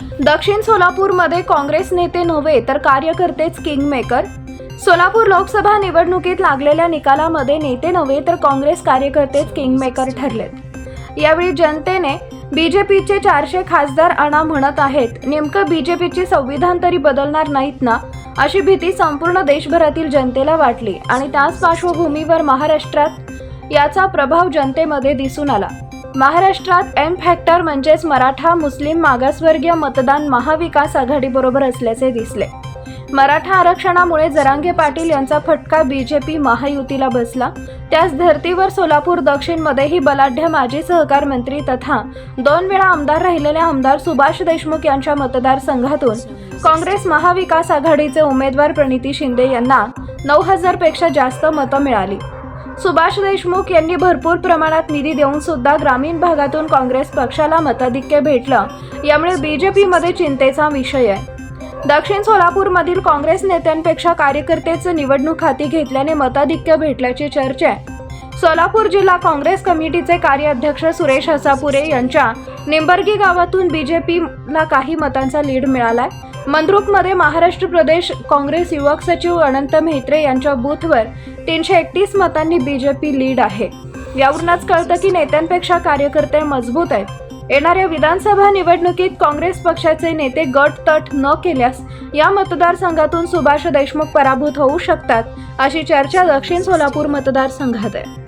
दक्षिण सोलापूरमध्ये काँग्रेस नेते नव्हे तर कार्यकर्तेच किंगमेकर सोलापूर लोकसभा निवडणुकीत लागलेल्या निकालामध्ये नेते नव्हे तर काँग्रेस कार्यकर्तेच किंगमेकर ठरलेत. यावेळी जनतेने बीजेपीचे चारशे खासदार आणा म्हणत आहेत. नेमकं बीजेपीचे संविधान तरी बदलणार नाहीत ना अशी भीती संपूर्ण देशभरातील जनतेला वाटली. आणि त्याच पार्श्वभूमीवर महाराष्ट्रात याचा प्रभाव जनतेमध्ये दिसून आला. महाराष्ट्रात एम फॅक्टर म्हणजेच मराठा मुस्लिम मागासवर्गीय मतदान महाविकास आघाडीबरोबर असल्याचे दिसले. मराठा आरक्षणामुळे जरांगे पाटील यांचा फटका बीजेपी महायुतीला बसला. त्याच धर्तीवर सोलापूर दक्षिणमध्येही बलाढ्य माजी सहकार मंत्री तथा दोन वेळा आमदार राहिलेले आमदार सुभाष देशमुख यांच्या मतदारसंघातून काँग्रेस महाविकास आघाडीचे उमेदवार प्रणिती शिंदे यांना नऊ हजारपेक्षा जास्त मतं मिळाली. सुभाष देशमुख यांनी भरपूर प्रमाणात निधी देऊन सुद्धा ग्रामीण भागातून काँग्रेस पक्षाला मताधिक्य भेटलं. यामुळे बीजेपीमध्ये चिंतेचा विषय आहे. दक्षिण सोलापूरमधील काँग्रेस नेत्यांपेक्षा कार्यकर्तेच निवडणूक हाती घेतल्याने मताधिक्य भेटल्याची चर्चा आहे. सोलापूर जिल्हा काँग्रेस कमिटीचे कार्याध्यक्ष सुरेश हसापुरे यांच्या निंबर्गी गावातून बीजेपीला काही मतांचा लीड मिळालाय. मंद्रुपमध्ये महाराष्ट्र प्रदेश काँग्रेस युवक सचिव अनंत म्हेत्रे यांच्या बूथवर तीनशे एकतीस मतांनी बीजेपी लीड आहे. यावरूनच कळतं की नेत्यांपेक्षा कार्यकर्ते मजबूत आहेत. येणाऱ्या विधानसभा निवडणुकीत काँग्रेस पक्षाचे नेते गट तट न केल्यास या मतदारसंघातून सुभाष देशमुख पराभूत होऊ शकतात अशी चर्चा दक्षिण सोलापूर मतदारसंघात आहे.